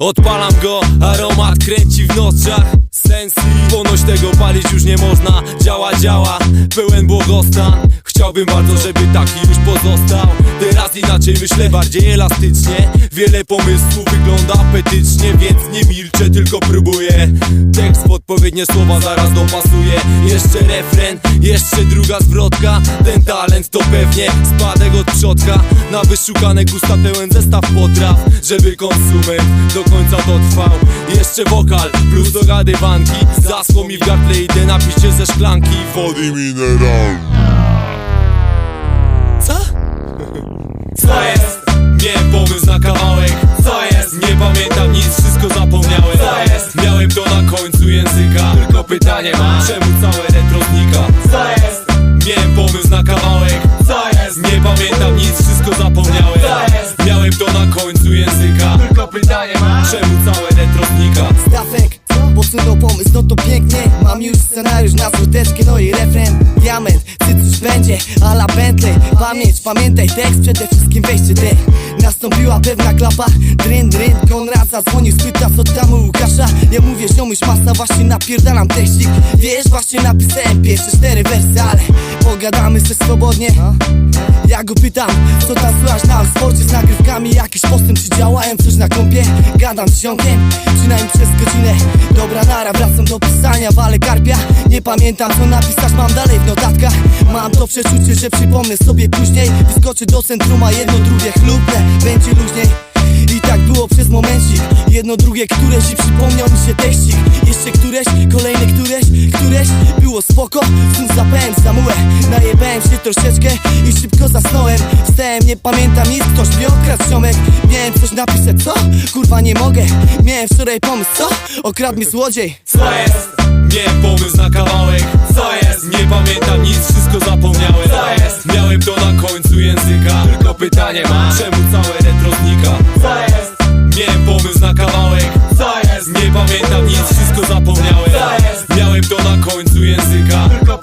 Odpalam go, aromat kręci w nozdrzach Sensi, ponoć tego palić już nie można. Działa, działa, pełen błogostan Chciałbym bardzo, żeby taki już pozostał. Teraz inaczej myślę, bardziej elastycznie. Wiele pomysłów wygląda apetycznie Więc nie milczę, tylko próbuję. Tekst, odpowiednie słowa zaraz dopasuję Jeszcze refren, jeszcze druga zwrotka. Ten talent to pewnie spadek od przodka Na wyszukane gusta pełen zestaw potraw Żeby konsument do końca dotrwał Jeszcze wokal plus dogadywanki. Zasło mi w gardle, idę napić się ze szklanki Wody mineral Co? Co jest? Miałem pomysł na kawałek Co jest? Nie pamiętam nic, wszystko zapomniałem Co jest? Miałem to na końcu języka Tylko pytanie mam, czemu całe retro znika? Co jest? Miałem pomysł na kawałek Co jest? Nie pamiętam nic, wszystko zapomniałem Co jest? Miałem to na końcu języka Tylko pytanie mam, czemu całe retro znika? Stafek, posunął pomysł, no to pięknie Mam już scenariusz na zwroteczkę, no i refren Diament, będzie, ala Bentley Pamięć, pamiętaj tekst, przede wszystkim weźcie dech Nastąpiła pewna klapa, dryn, dryn. Konrad zadzwonił, spyta co tam u Łukasza. Ja mówię, ziomuś masa, właśnie napierdalam teścik. Wiesz, właśnie napisałem pierwsze cztery wersy, ale Pogadamy se swobodnie. Ja go pytam, co tam słychać na sporcie z nagrywkami? Jakiś postęp, czy działałem coś na kompie. Gadam z ziomkiem, przynajmniej przez godzinę. Dobra nara, wracam do pisania, walę karpia. Nie pamiętam co napisać, mam dalej w notatkach. Mam to przeczucie, że przypomnę sobie później. Wyskoczę do centrum, a jedno drugie chlubne Będzie luźniej. I tak było przez momencik. Jedno drugie któreś i przypomniał mi się teścik. Jeszcze któreś, kolejne któreś, któreś Było spoko, znów zapałem samułę Najebałem się troszeczkę i szybko zasnąłem Wstałem, nie pamiętam nic, ktoś mnie okradł ziomek Miałem coś napisać, co? Kurwa nie mogę Miałem wczoraj pomysł, co? Okradł mnie złodziej Co jest? Miałem pomysł na kawałek Co jest? Nie pamiętam nic, wszystko zapomniałem Co jest? Miałem to na końcu języka Tylko pytanie mam, czemu całe retro znika? Co jest? Miałem pomysł na kawałek Co jest? Nie pamiętam nic, wszystko zapomniałem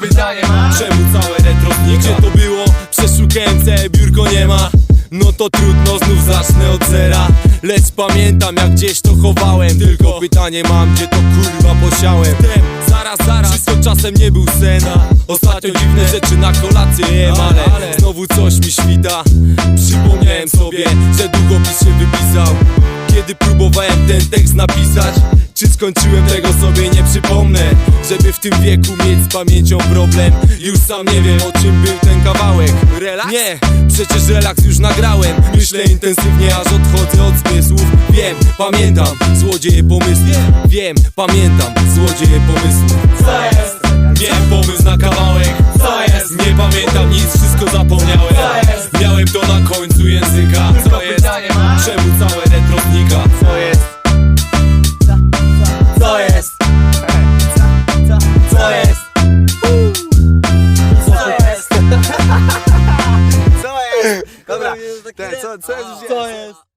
pytanie czemu całe retro? Gdzie to było? Przeszukałem całe biurko, nie ma. No to trudno, znów zacznę od zera. Lecz pamiętam jak gdzieś to chowałem. Tylko pytanie mam, gdzie to kurwa posiałem? Wtem, zaraz, zaraz, wszystko czasem nie był sen. Ostatnio dziwne rzeczy na kolację jem Ale. znowu coś mi świta. Przypomniałem sobie, że długopis się wypisał Kiedy próbowałem ten tekst napisać czy skończyłem tego sobie nie przypomnę Żeby w tym wieku mieć z pamięcią problem Już sam nie wiem o czym był ten kawałek Relaks? Nie, przecież relaks już nagrałem Myślę intensywnie aż odchodzę od zmysłów Wiem, pamiętam, złodzieje pomysłów Wiem, pamiętam, złodzieje pomysłów Co jest? Miałem pomysł na kawałek Co jest? Nie pamiętam nic, wszystko zapomniałem Co jest? Miałem to na końcu języka Co jest? Czemu całe retro znika? Co jest? Co jest? Co jest? Co jest? Co jest? Dobra, ten, co, co jest? Co jest?